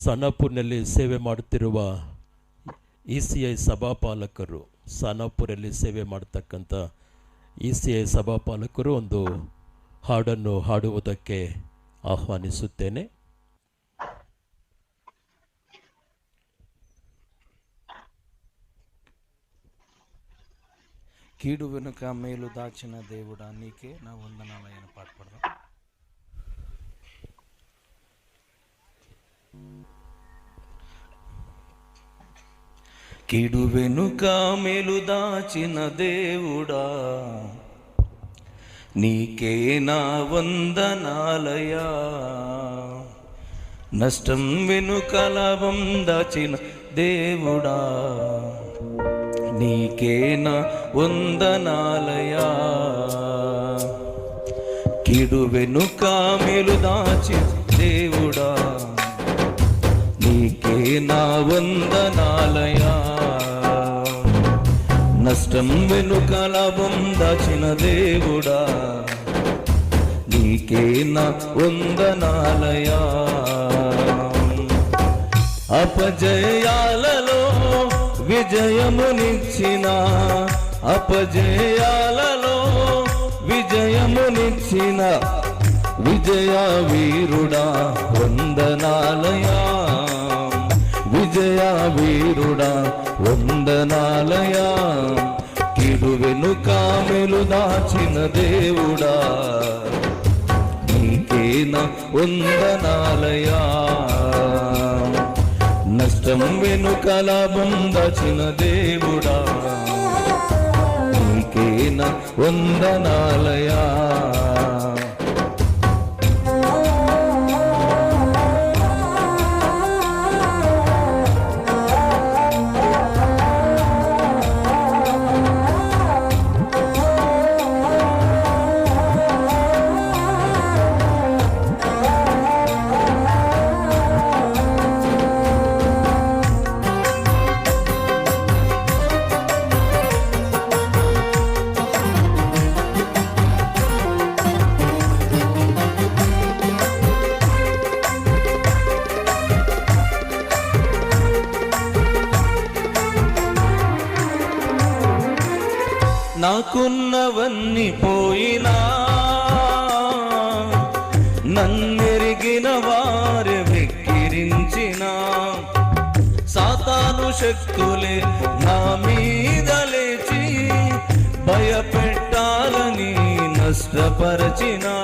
ಸನಪುರ್ನಲ್ಲಿ ಸೇವೆ ಮಾಡುತ್ತಿರುವ E C I ಸಭಾಪಾಲಕರು ಸನಪುರಲ್ಲಿ ಸೇವೆ ಮಾಡ್ತಕ್ಕಂಥ ಇ ಸಿ ಐ ಸಭಾಪಾಲಕರು ಒಂದು ಹಾಡನ್ನು ಹಾಡುವುದಕ್ಕೆ ಆಹ್ವಾನಿಸುತ್ತೇನೆ కీడు వెనుక మేలు దాచిన దేవుడా నీకే నా వందనాలైన పాట కీడు వెనుక మేలు దాచిన దేవుడా నీకే నా వందనాలయా. నష్టం వెనుక లాభం దాచిన దేవుడా నీకేన వందనాలయా. కిడు వెనుక మేలు దాచి దేవుడా నీకే నా వందనాలయా. నష్టం వెనుక లాభం దాచిన దేవుడా. నీకే నా వందనాలయా. అపజయాలలో విజయమునిచ్చిన అపజయాలలో విజయమునిచ్చిన విజయ వీరుడా వందనాలయా. విజయ వీరుడా వందనాలయా. కిరువెను కామెలు దాచిన దేవుడా నీకేన వందనాలయా. నష్టం వెనుక లాభం దాచిన దేవుడా నీకేన వందనాలయా. నాకున్నవన్నీ పోయినా నన్నెరిగిన వారు వెక్కిరించిన. సాతాను శక్తులే నా మీద లేచి భయపెట్టాలని నష్టపరచినా.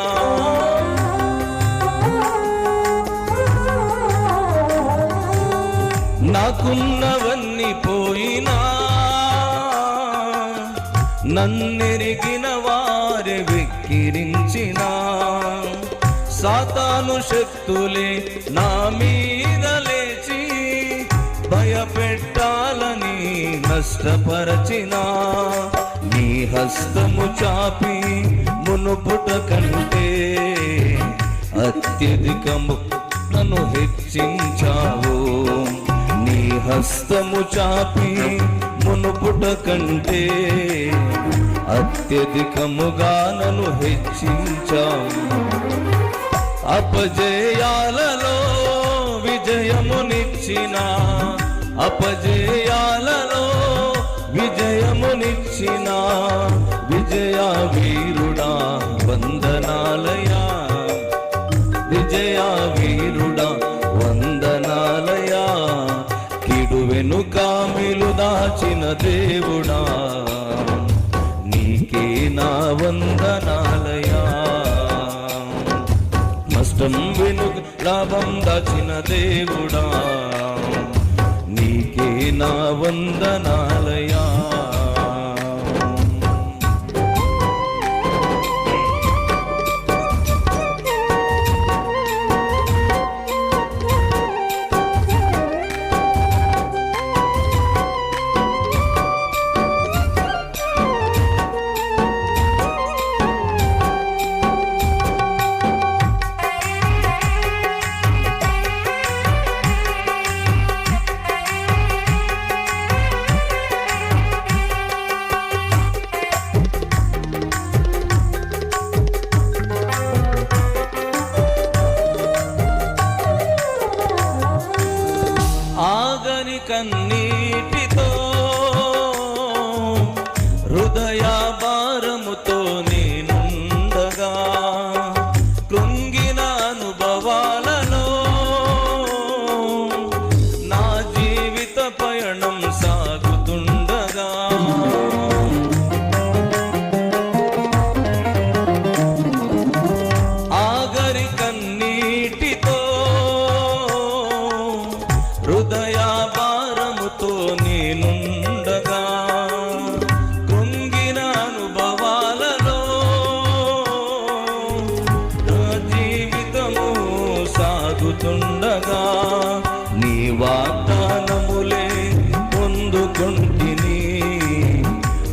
నాకున్నవన్నీ పోయినా నన్నెరిగిన వారి వెక్కిరించిన సాతాను శక్తులే నా మీద లేచి భయపెట్టాలని నష్టపరచిన నీ హస్తము చాపి మునుపుట కంటే అత్యధికము నన్ను హెచ్చించావు. నీ హస్తము చాపి మునుపుట కంటే అత్యధికముగా నన్ను హెచ్చించాం అపజయాలలో విజయమునిచ్చిన అపజయాలలో విజయమునిచ్చినా దేవుడా నీకే నా వందనాలయా. నష్టం వెనుక లాభం దాచిన దేవుడా నీకే నా వందనాలయా. హృదయ భారముతో నేనుండగా కృంగిన అనుభవాలలో నా జీవితము సాగుతుండగా నీ వాగ్దానములే పొందుకుంటుని.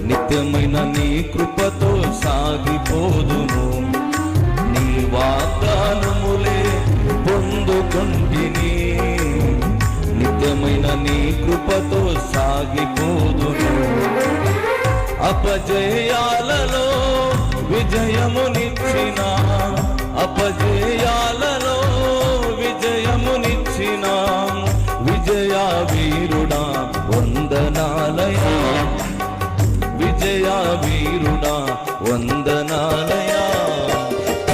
నిత్యమైన నీ కృపతో సాగిపోదును. నీ వాగ్దానములే పొందుకుంటుని. నిత్యమైన నీ కృపతో సాగిపోదును. అపజయాలలో విజయమునిచ్చిన అపజయాలలో విజయమునిచ్చిన విజయ వీరుడా వందనాలయా. విజయ వీరుడా వందనాలయా.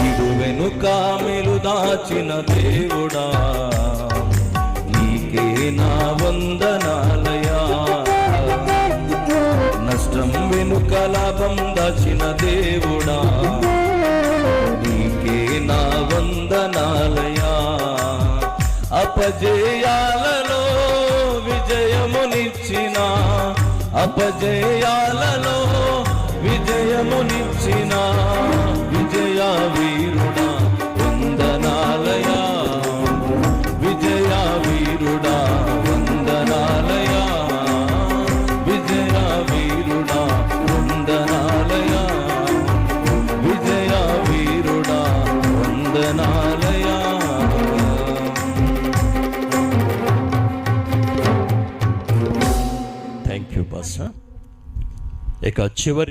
ఇరు వెనుక మెలు దాచిన దేవుడా. నా వందనాలయా. నష్టం వెనుక లాభం దాచిన దేవుడా. నీకే నా వందనాలయా. అపజయాలలో విజయమునిచ్చిన. అపజయాల ఇక చివరి